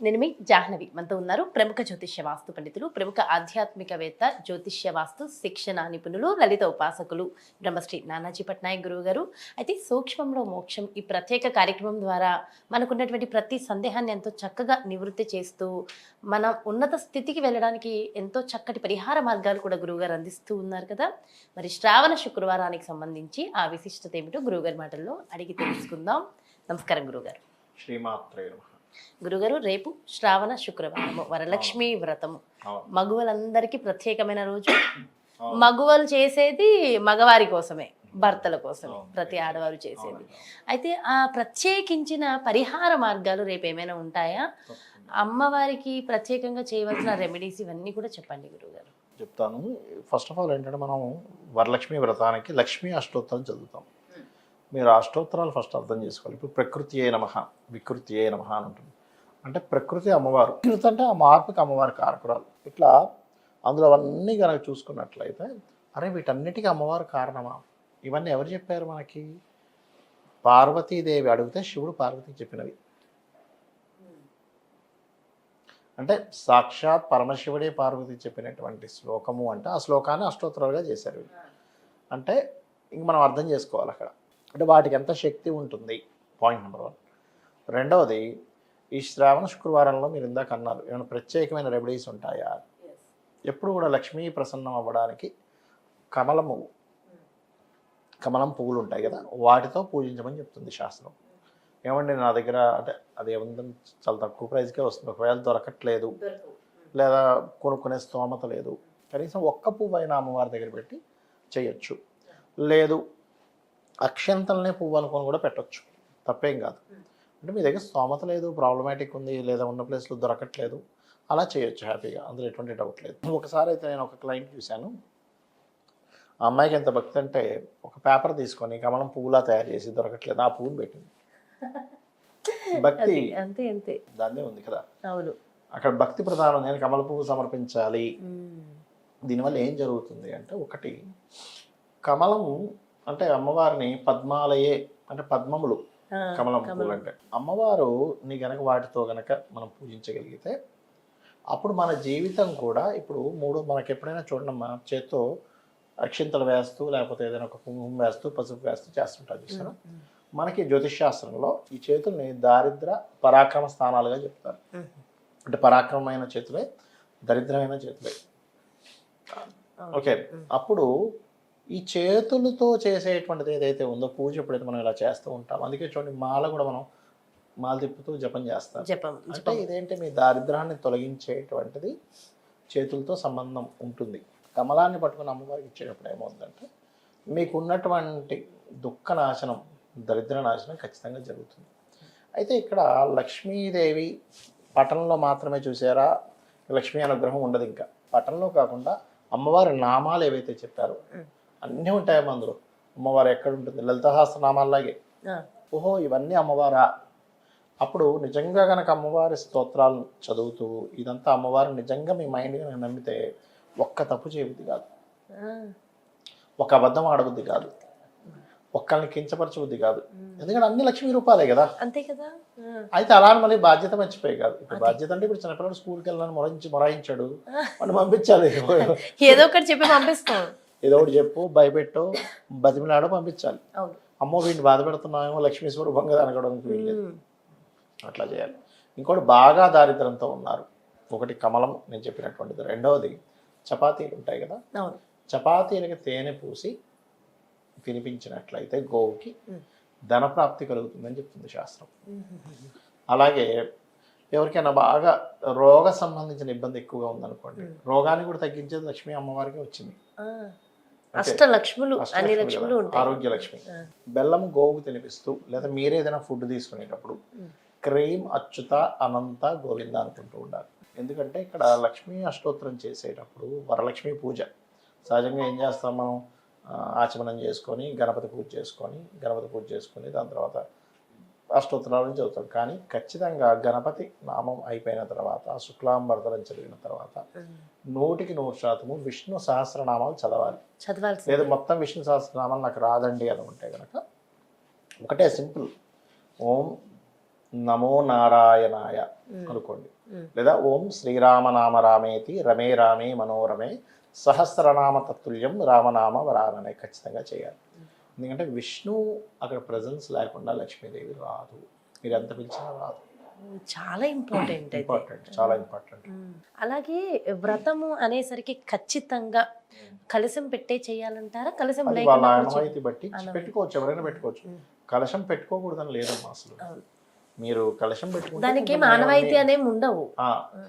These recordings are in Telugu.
నేను మీ జాహ్నవి. మనతో ఉన్నారు ప్రముఖ జ్యోతిష్య వాస్తు పండితులు ప్రముఖ ఆధ్యాత్మికవేత్త జ్యోతిష్య వాస్తు శిక్షణ నిపుణులు లలిత ఉపాసకులు బ్రహ్మశ్రీ నానాజీ పట్నాయక్ గురువు గారు. అయితే సూక్ష్మంలో మోక్షం ఈ ప్రత్యేక కార్యక్రమం ద్వారా మనకున్నటువంటి ప్రతి సందేహాన్ని ఎంతో చక్కగా నివృత్తి చేస్తూ మన ఉన్నత స్థితికి వెళ్ళడానికి ఎంతో చక్కటి పరిహార మార్గాలు కూడా గురువుగారు అందిస్తూ ఉన్నారు కదా. మరి శ్రావణ శుక్రవారానికి సంబంధించి ఆ విశిష్టత ఏమిటో గురువుగారి మాటల్లో అడిగి తెలుసుకుందాం. నమస్కారం గురువుగారు శ్రీమాత్రే నమః. గురుగారు రేపు శ్రావణ శుక్రవారము వరలక్ష్మి వ్రతము. మగువలందరికీ ప్రత్యేకమైన రోజు. మగువలు చేసేది మగవారి కోసమే భర్తల కోసమే. ప్రతి ఆడవారు చేసేది. అయితే ఆ ప్రత్యేకించిన పరిహార మార్గాలు రేపు ఏమైనా ఉంటాయా. అమ్మవారికి ప్రత్యేకంగా చేయవలసిన రెమెడీస్ ఇవన్నీ కూడా చెప్పండి గురుగారు. చెప్తాను. ఫస్ట్ ఆఫ్ ఆల్ ఏంటంటే మనం వరలక్ష్మి వ్రతానికి లక్ష్మీ అష్టోత్తరం చదువుతాం. మీరు ఆ అష్టోత్తరాలు ఫస్ట్ అర్థం చేసుకోవాలి. ఇప్పుడు ప్రకృతి ఏ నమ వికృతి ఏ నమ అని ఉంటుంది. అంటే ప్రకృతి అమ్మవారు వికృతి అంటే ఆ మార్పుకి అమ్మవారి కారకురాలు. ఇట్లా అందులో అవన్నీ కనుక చూసుకున్నట్లయితే అరే వీటన్నిటికీ అమ్మవారు కారణమా? ఇవన్నీ ఎవరు చెప్పారు మనకి? పార్వతీదేవి అడిగితే శివుడు పార్వతికి చెప్పినవి. అంటే సాక్షాత్ పరమశివుడే పార్వతి చెప్పినటువంటి శ్లోకము అంటే ఆ శ్లోకాన్ని అష్టోత్తరాలుగా చేశారు అంటే ఇంక మనం అర్థం చేసుకోవాలి అక్కడ. అంటే వాటికి ఎంత శక్తి ఉంటుంది? పాయింట్ నెంబర్ వన్ రెండవది ఈ శ్రావణ శుక్రవారంలో మీరు ఇందాక అన్నారు ఏమైనా ప్రత్యేకమైన రెమెడీస్ ఉంటాయా? ఎప్పుడు కూడా లక్ష్మీ ప్రసన్నం అవ్వడానికి కమలము కమలం పువ్వులు ఉంటాయి కదా వాటితో పూజించమని చెప్తుంది శాస్త్రం. ఏమండి నా దగ్గర అంటే అది ఏముందని చాలా తక్కువ ప్రైస్కే వస్తుంది. ఒకవేళ దొరకట్లేదు. లేదా కొనుక్కునే స్తోమత లేదు. కనీసం ఒక్క పువ్వు అయినా అమ్మవారి దగ్గర పెట్టి చేయొచ్చు. లేదు అక్షంతలనే పువ్వు అనుకొని కూడా పెట్టొచ్చు. తప్పేం కాదు. అంటే మీ దగ్గర స్తోమత లేదు ప్రాబ్లమాటిక్ ఉంది లేదా ఉన్న ప్లేస్లో దొరకట్లేదు అలా చేయొచ్చు హ్యాపీగా. అందులో ఎటువంటి డౌట్ లేదు. ఒకసారి అయితే నేను ఒక క్లయింట్ చూశాను. ఆ అమ్మాయికి ఎంత భక్తి అంటే ఒక పేపర్ తీసుకొని కమలం పువ్వులా తయారు చేసి దొరకట్లేదు ఆ పువ్వుని పెట్టింది. భక్తి. అంతే అంతే. దాన్నే ఉంది కదా. అవును. అక్కడ భక్తి ప్రధానం నేను కమల పువ్వు సమర్పించాలి. దీనివల్ల ఏం జరుగుతుంది అంటే ఒకటి కమలం అంటే అమ్మవారిని పద్మాలయే అంటే పద్మములు కమలం. పువ్వులు అంటే అమ్మవారు నీ గనక వాటితో గనక మనం పూజించగలిగితే అప్పుడు మన జీవితం కూడా ఇప్పుడు మూడు మనకి ఎప్పుడైనా చూడండి మన చేత్తో అక్షింతలు వేస్తూ లేకపోతే ఏదైనా ఒక కుంకుమ వేస్తూ పసుపు వేస్తూ చేస్తుంటారు చూస్తారా మనకి జ్యోతిష్ శాస్త్రంలో ఈ చేతుల్ని దారిద్ర పరాక్రమ స్థానాలుగా చెప్తారు. అంటే పరాక్రమమైన చేతులే దరిద్రమైన చేతులే. ఓకే. అప్పుడు ఈ చేతులతో చేసేటువంటిది ఏదైతే ఉందో పూజ ఎప్పుడైతే మనం ఇలా చేస్తూ ఉంటాం. అందుకే చూడండి మాల కూడా మనం మాల తిప్పుతూ జపం చేస్తాం. జపం అంటే ఇదేంటి? మీ దారిద్రాన్ని తొలగించేటువంటిది చేతులతో సంబంధం ఉంటుంది. కమలాన్ని పట్టుకుని అమ్మవారికి ఇచ్చేటప్పుడు ఏమవుతుందంటే మీకు ఉన్నటువంటి దుఃఖ నాశనం దరిద్ర నాశనం ఖచ్చితంగా జరుగుతుంది. అయితే ఇక్కడ లక్ష్మీదేవి పటంలో మాత్రమే చూసారా? లక్ష్మీ అనుగ్రహం ఉండదు ఇంకా. పటంలో కాకుండా అమ్మవారి నామాలు ఏవైతే చెప్పారో. అన్నీ ఉంటాయమ్మా అందులో. అమ్మవారు ఎక్కడ ఉంటుంది లలితహాస్త నామాల్లాగే ఆ, ఓహో ఇవన్నీ అమ్మవారా? అప్పుడు నిజంగా కనుక అమ్మవారి స్తోత్రాలు చదువుతూ ఇదంతా అమ్మవారు నిజంగా మీ మైండ్ కనుక నమ్మితే ఒక్క తప్పు చేయబుద్ధి కాదు. ఒక అబద్ధం ఆడబుద్ధి కాదు. ఒక్కరిని కించపరచబుద్ధి కాదు. ఎందుకంటే అన్ని లక్ష్మీ రూపాలే కదా. అంతే కదా. అయితే అలా మళ్ళీ బాధ్యత మర్చిపోయి కాదు. ఇప్పుడు బాధ్యత అంటే ఇప్పుడు చిన్నపిల్లడు స్కూల్కి వెళ్ళాలని మొరాయించి మొరాయించాడు. వాడిని పంపించాలి. ఏదో ఒకటి చెప్పి పంపిస్తాం. ఏదో ఒకటి చెప్పు భయపెట్టు బతిమిలాడో పంపించాలి. అమ్మో వీడిని బాధ పెడుతున్నామేమో లక్ష్మీ స్వరూపంగా అనగడానికి వీల్లేదు. ఉమ్. అట్లా చేయాలి. ఇంకోటి బాగా దారిద్రంతో ఉన్నారు. ఒకటి కమలం నేను చెప్పినటువంటిది. రెండవది చపాతీలు ఉంటాయి కదా. చపాతీలకి తేనె పూసి తినిపించినట్లయితే గోవుకి. ధనప్రాప్తి కలుగుతుందని చెప్తుంది శాస్త్రం. అలాగే ఎవరికైనా బాగా రోగ సంబంధించిన ఇబ్బంది ఎక్కువగా ఉందనుకోండి. రోగాన్ని కూడా తగ్గించేది లక్ష్మీ అమ్మవారికి వచ్చింది. ఆ, అష్ట లక్ష్ములు అన్ని లక్ష్ములు ఆరోగ్య లక్ష్మి. బెల్లం గోవుకు తినిపిస్తూ లేదా మీరే ఏదైనా ఫుడ్ తీసుకునేటప్పుడు. క్రీమ్ అచ్యుత అనంత గోవింద అనుకుంటూ ఉండాలి. ఎందుకంటే ఇక్కడ లక్ష్మీ అష్టోత్తరం చేసేటప్పుడు వరలక్ష్మి పూజ. సహజంగా ఏం చేస్తాం మనం? ఆచమనం చేసుకొని గణపతి పూజ చేసుకొని గణపతి పూజ చేసుకొని దాని తర్వాత అష్టోత్తరాలను చదువుతాడు. కానీ ఖచ్చితంగా గణపతి నామం అయిపోయిన తర్వాత శుక్లాంబరదనం చదివిన తర్వాత నూటికి నూరు శాతము విష్ణు సహస్రనామాలు చదవాలి. చదవాల్సి లేదు మొత్తం విష్ణు సహస్రనామాలు నాకు రాదండి అని ఉంటే కనుక ఒకటే సింపుల్. ఓం నమో నారాయణాయ అనుకోండి. లేదా ఓం శ్రీరామనామ రామేతి రమే రామే మనోరమే సహస్రనామ తత్తుల్యం రామనామ వరాననే ఖచ్చితంగా చేయాలి. ఎందుకంటే విష్ణు అక్కడ ప్రజెన్స్ లేకుండా లక్ష్మీదేవి రాదు మీరు ఎంత పిలిచినా రాదు చాలా ఇంపార్టెంట్ ఇంపార్టెంట్ చాలా ఇంపార్టెంట్. అలాగే వ్రతము అనేసరికి ఖచ్చితంగా కలశం పెట్టే చేయాలంటారా కలశం లేకుండా బట్టి. పెట్టుకోవచ్చు ఎవరైనా పెట్టుకోవచ్చు. కలశం పెట్టుకోకూడదని లేదమ్మా అసలు. మీరు కలశం పెట్టుకుంటే దానికి మానవాయితీ అనేవి ఉండవు.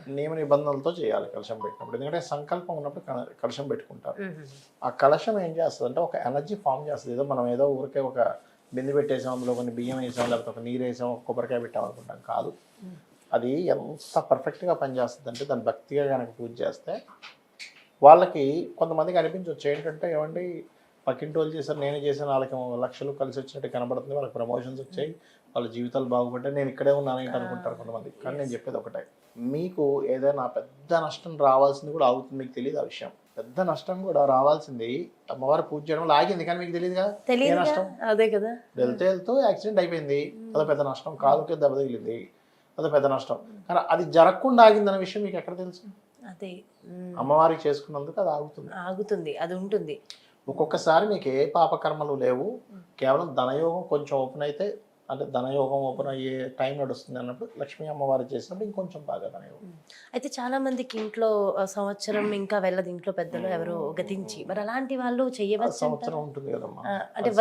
నియమ నిబంధనలతో చేయాలి కలశం పెట్టినప్పుడు ఎందుకంటే సంకల్పం ఉన్నప్పుడు కల- కలశం పెట్టుకుంటారు. ఆ కలశం ఏం చేస్తుంది అంటే ఒక ఎనర్జీ ఫామ్ చేస్తుంది. ఏదో మనం ఏదో ఊరికే ఒక బిందె పెట్టేసాం అందులో కొన్ని బియ్యం వేసాం లేకపోతే ఒక నీరు వేసాం ఒక కొబ్బరికాయ పెట్టాం అనుకుంటాం. కాదు. అది ఎంత పర్ఫెక్ట్గా పనిచేస్తుంది అంటే దాన్ని భక్తిగా కనుక పూజ చేస్తే వాళ్ళకి కొంతమందికి అనిపించవచ్చు ఏంటంటే ఏమండి పక్కింటి వాళ్ళు చేశారు నేనే చేసిన వాళ్ళకి లక్షలు కలిసి వచ్చినట్టు కనబడుతుంది వాళ్ళకి ప్రమోషన్స్ వచ్చాయి. వాళ్ళ జీవితాలు బాగుపడ్డాయి నేను ఇక్కడే ఉన్నాను అనుకుంటారు కొంతమంది. కానీ నేను చెప్పేది ఒకటే. మీకు ఏదైనా పెద్ద నష్టం రావాల్సింది కూడా ఆగుతుంది మీకు తెలియదు ఆ విషయం. పెద్ద నష్టం కూడా రావాల్సింది అమ్మవారి పూజ చేయడం ఆగింది. కానీ మీకు తెలియదు నష్టం? అదే కదా. వెళ్తే వెళ్తూ యాక్సిడెంట్ అయిపోయింది. అదో పెద్ద నష్టం. కాలుకి దెబ్బ తగిలింది. అదో పెద్ద నష్టం. కానీ అది జరగకుండా ఆగిందన్న విషయం మీకు ఎక్కడ తెలుసు? అదే. అమ్మవారికి చేసుకున్నందుకు అది ఆగుతుంది. ఆగుతుంది. అది ఉంటుంది. ఒక్కొక్కసారి మీకు ఏ పాపకర్మలు లేవు. కేవలం ధనయోగం కొంచెం ఓపెన్ అయితే అంటే ధనయోగం ఓపెన్ అయ్యే టైం నడుస్తుంది అన్నప్పుడు లక్ష్మీ అమ్మవారు చేసినప్పుడు ఇంకొంచెం బాగా ధనయోగం. అయితే చాలా మందికి ఇంట్లో సంవత్సరం ఇంకా వెళ్ళదు. ఇంట్లో పెద్దలు ఎవరో గతించి. మరి అలాంటి వాళ్ళు అది చెయ్యవచ్చు సంవత్సరం ఉంటుంది కదమ్మా. అంటే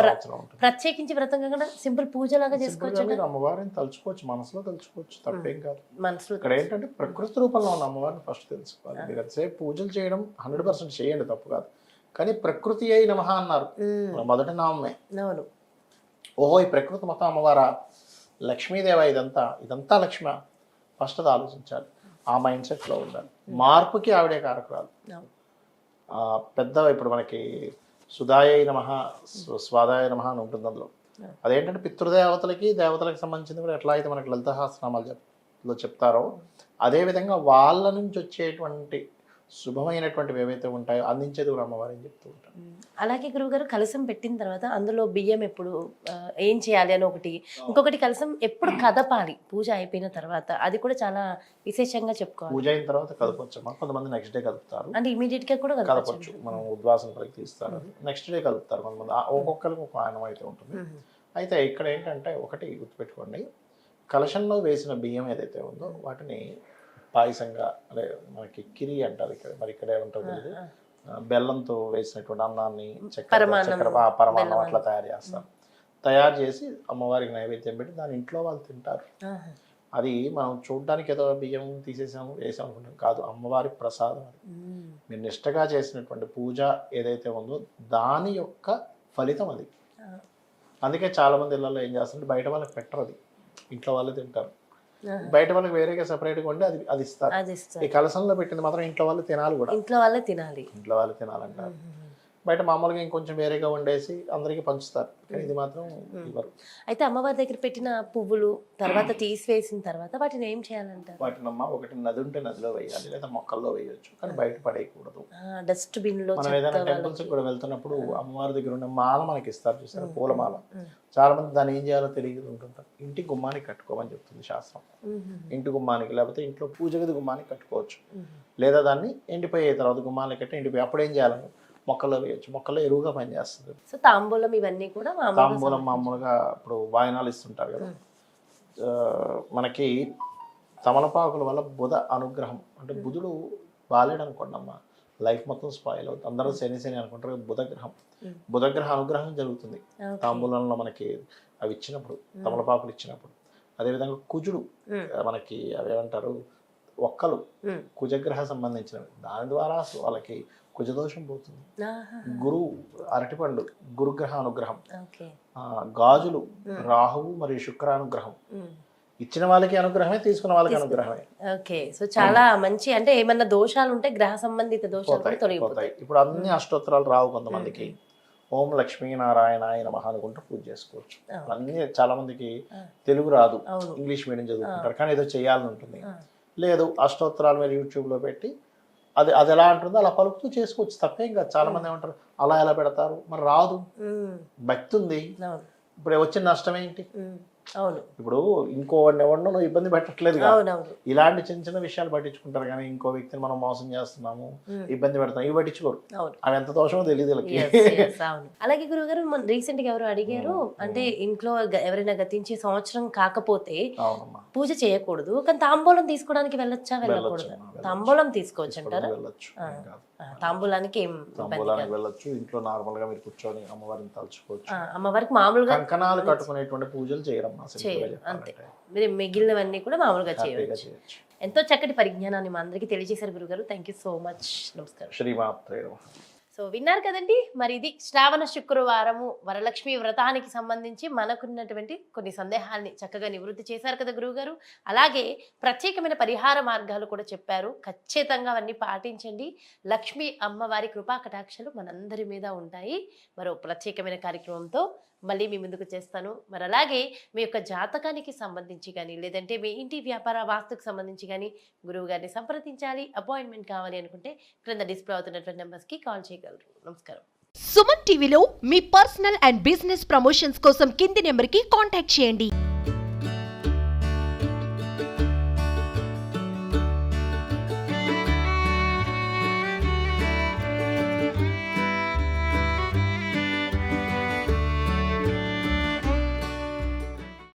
ప్రత్యేకించి వ్రతం కాకుండా సింపుల్ పూజలాగా సింపుల్గా చేసుకోవచ్చు అమ్మవారిని తలుచుకోవచ్చు మనసులో తలుచుకోవచ్చు తప్పేం కాదు. మనసులో ఇక్కడ ఏంటంటే ప్రకృతి రూపంలో ఉన్న అమ్మవారిని ఫస్ట్ తెలుసుకోవాలి. మీరు ఎంతసేపు పూజలు చేయడం హండ్రెడ్ పర్సెంట్ చేయండి తప్పు కాదు. కానీ ప్రకృతి అయి నమః అన్నారు. మొదటి నామే అవును ఓహో ఈ ప్రకృతి మొత్తం అమ్మవారా? లక్ష్మీదేవ ఇదంతా? ఇదంతా లక్ష్మ? ఫస్ట్ అది ఆలోచించాలి. ఆ మైండ్ సెట్లో ఉండాలి. మార్పుకి ఆవిడే కారకురాలు. పెద్ద ఇప్పుడు మనకి సుధాయ నమ స్వాదాయ నమ అని ఉంటుంది అందులో. అదేంటంటే పితృదేవతలకి దేవతలకు సంబంధించింది కూడా ఎట్లా అయితే మనకి లలిత సహస్రనామాలు చెప్లో చెప్తారో అదేవిధంగా వాళ్ళ నుంచి వచ్చేటువంటి శుభమైనటువంటివి ఏవైతే ఉంటాయో అందించేది కూడా అమ్మవారు అని చెప్తూ ఉంటారు. అలాగే గురువుగారు కలసం పెట్టిన తర్వాత అందులో బియ్యం ఎప్పుడు ఏం చేయాలి అని ఒకటి ఇంకొకటి కలసం ఎప్పుడు కదపాలి పూజ అయిపోయిన తర్వాత. అది కూడా చాలా విశేషంగా చెప్పుకోవాలి. పూజ అయిన తర్వాత కదపొచ్చమ్మా. కొంతమంది నెక్స్ట్ డే కలుపుతారు. అంటే ఇమీడియట్గా కూడా కదపచ్చు. కలపచ్చు మనం ఉద్వాసన పలికి తీస్తారు. నెక్స్ట్ డే కలుపుతారు కొంతమంది. ఒక్కొక్కరికి ఒక ఆయనం అయితే ఉంటుంది. అయితే ఇక్కడ ఏంటంటే ఒకటి గుర్తుపెట్టుకోండి. కలశంలో వేసిన బియ్యం ఏదైతే ఉందో వాటిని పాయసంగా అదే మనకి కిరి అంటారు ఇక్కడ మరి ఇక్కడ ఏమంటారు తెలియదు బెల్లంతో వేసినటువంటి అన్నాన్ని చక్కెర పరమాన్నం, చక్కెర పరమాన్నం అట్లా తయారు చేస్తారు తయారు చేసి అమ్మవారికి నైవేద్యం పెట్టి దాని ఇంట్లో వాళ్ళు తింటారు. అది మనం చూడడానికి ఏదో బియ్యం తీసేసాము వేసాం అనుకుంటాం. కాదు అమ్మవారి ప్రసాదం అది. మీరు నిష్టగా చేసినటువంటి పూజ ఏదైతే ఉందో దాని యొక్క ఫలితం అది. అందుకే చాలా మంది ఇళ్ళల్లో ఏం చేస్తారంటే బయట వాళ్ళకి పెట్టరు అది. ఇంట్లో వాళ్ళే తింటారు. బయట వాళ్ళకి వేరేగా సెపరేట్గా ఉండి అది అది ఇస్తారు. ఈ కలసంలో పెట్టింది మాత్రం ఇంట్లో వాళ్ళు తినాలి కూడా. ఇంట్లో వాళ్ళే తినాలి. ఇంట్లో వాళ్ళు తినాలంటారు. బయట మామూలుగా ఇంకొంచెం వేరేగా వండేసి అందరికీ పంచుతారు. కానీ ఇది మాత్రం ఇవ్వరు. అయితే అమ్మవారి దగ్గర పెట్టిన పువ్వులు తర్వాత తీసివేసిన తర్వాత వాటిని ఏం చేయాలంటారు? వాటినమ్మ ఒకటి నది ఉంటే నదిలో వేయాలి లేదా మొక్కల్లో వేయొచ్చు కానీ బయట పడేయకూడదు. డస్ట్బిన్లో మనం ఏదైనా. టెంపుల్స్ కూడా వెళ్తున్నప్పుడు అమ్మవారి దగ్గర ఉన్న మాల మనకి ఇస్తారు చూసారు పూలమాల. చాలా మంది దాన్ని ఏం చేయాలో తెలియదు ఉంటుంటారు ఇంటి గుమ్మానికి కట్టుకోమని చెప్తుంది శాస్త్రం. ఇంటి గుమ్మానికి లేకపోతే ఇంట్లో పూజ గది గుమ్మానికి కట్టుకోవచ్చు. లేదా దాన్ని ఎండిపోయే తర్వాత గుమ్మానికి కట్టి ఎండిపోయి అప్పుడు ఏం చేయాలని మొక్కల్లో వేయచ్చు. మొక్కల్లో ఎరువుగా పనిచేస్తుంది. సో తాంబూలం ఇవన్నీ కూడా మామూలుగా తాంబూలం మామూలుగా ఇప్పుడు వాయనాలు ఇస్తుంటారు కదా. మనకి తమలపాకుల వల్ల బుధ అనుగ్రహం. అంటే బుధుడు బాలేడు అనుకోండి అమ్మ లైఫ్ మొత్తం స్పాయిల్ అవుతుంది. అందరూ శని శని అనుకుంటారు బుధగ్రహం. బుధగ్రహ అనుగ్రహం జరుగుతుంది. తాంబూలంలో మనకి అవి ఇచ్చినప్పుడు తమలపాకులు ఇచ్చినప్పుడు. అదేవిధంగా కుజుడు మనకి అవి ఏమంటారు ఒక్కలు. కుజగ్రహ సంబంధించినవి. దాని ద్వారా వాళ్ళకి కుజదోషం పోతుంది. గురువు అరటిపండు గురుగ్రహ అనుగ్రహం. గాజులు రాహువు మరియు శుక్ర అనుగ్రహం. ఉమ్. ఇచ్చిన వాళ్ళకి అనుగ్రహమే తీసుకున్న వాళ్ళకి అనుగ్రహమే. ఓకే. సో చాలా మంచి అంటే ఏమన్నా దోషాలు ఉంటే గ్రహ సంబంధిత దోషాలు పోతాయి ఇప్పుడు అన్ని అష్టోత్తరాలు రావు కొంతమందికి. ఓం లక్ష్మీనారాయణాయ నమః అనుకుంటూ పూజ చేసుకోవచ్చు. అన్నీ చాలా మందికి. తెలుగు రాదు. ఇంగ్లీష్ మీడియం చదువుకుంటారు. కానీ ఏదో చేయాలని ఉంటుంది. లేదు అష్టోత్తరాలు మీరు యూట్యూబ్లో పెట్టి అది అది ఎలా ఉంటుందో అలా పలుకుతూ చేసుకోవచ్చు. తప్పేం కాదు. చాలా మంది ఏమంటారు అలా ఎలా పెడతారు? మరి రాదు. భక్తి ఉంది. ఇప్పుడు వచ్చిన నష్టం ఏంటి? అవును. ఇప్పుడు ఇంకో ఎవరినో నువ్వు ఇబ్బంది పెట్టట్లేదు ఇలాంటి చిన్న చిన్న విషయాలు పట్టించుకుంటారు కానీ ఇంకో వ్యక్తిని మనం మోసం చేస్తున్నాము ఇబ్బంది పెడతాం ఇవి పట్టించుకోరు. అవును. అవి ఎంత దోషమో తెలియదు అలాగే గురుగారు మన రీసెంట్గా ఎవరు అడిగారు అంటే ఇంట్లో ఎవరైనా గతించి సంవత్సరం కాకపోతే పూజ చేయకూడదు. కానీ తాంబూలం తీసుకోవడానికి వెళ్ళొచ్చా వెళ్ళకూడదు. తాంబూలం తీసుకోవచ్చు అంటారా? వెళ్ళొచ్చు. తాంబూలానికి ఏం తాంబూలానికి. వెళ్ళొచ్చు. ఇంట్లో నార్మల్గా మీరు కూర్చొని అమ్మవారిని తలుచుకోవచ్చు. అమ్మవారికి మామూలుగా కంకణాలు కట్టుకునేటువంటి పూజలు చేయరు, అంతే. మీరు మిగిలినవన్నీ కూడా మామూలుగా చేయవచ్చు. ఎంతో చక్కటి పరిజ్ఞానాన్ని మా అందరికీ తెలియజేశారు గురుగారు. థ్యాంక్ యూ సో మచ్ నమస్కారం. శ్రీమాత్రే. సో విన్నారు కదండి. మరి ఇది శ్రావణ శుక్రవారము వరలక్ష్మి వ్రతానికి సంబంధించి మనకున్నటువంటి కొన్ని సందేహాల్ని చక్కగా నివృత్తి చేశారు కదా గురువుగారు. అలాగే ప్రత్యేకమైన పరిహార మార్గాలు కూడా చెప్పారు. ఖచ్చితంగా అవన్నీ పాటించండి. లక్ష్మీ అమ్మవారి కృపా కటాక్షలు మనందరి మీద ఉంటాయి. మరో ప్రత్యేకమైన కార్యక్రమంతో మళ్ళీ మీ ముందుకు చేస్తాను. మరి అలాగే మీ యొక్క జాతకానికి సంబంధించి కానీ లేదంటే మీ ఇంటి వ్యాపార వాస్తుకు సంబంధించి కానీ గురువు గారిని సంప్రదించాలి అపాయింట్మెంట్ కావాలి అనుకుంటే క్రింద డిస్ప్లే అవుతున్నటువంటి నెంబర్స్కి కాల్ చేయగలరు. నమస్కారం. సుమన్ టీవీలో మీ పర్సనల్ అండ్ బిజినెస్ ప్రమోషన్స్ కోసం కింది నెంబర్కి కాంటాక్ట్ చేయండి.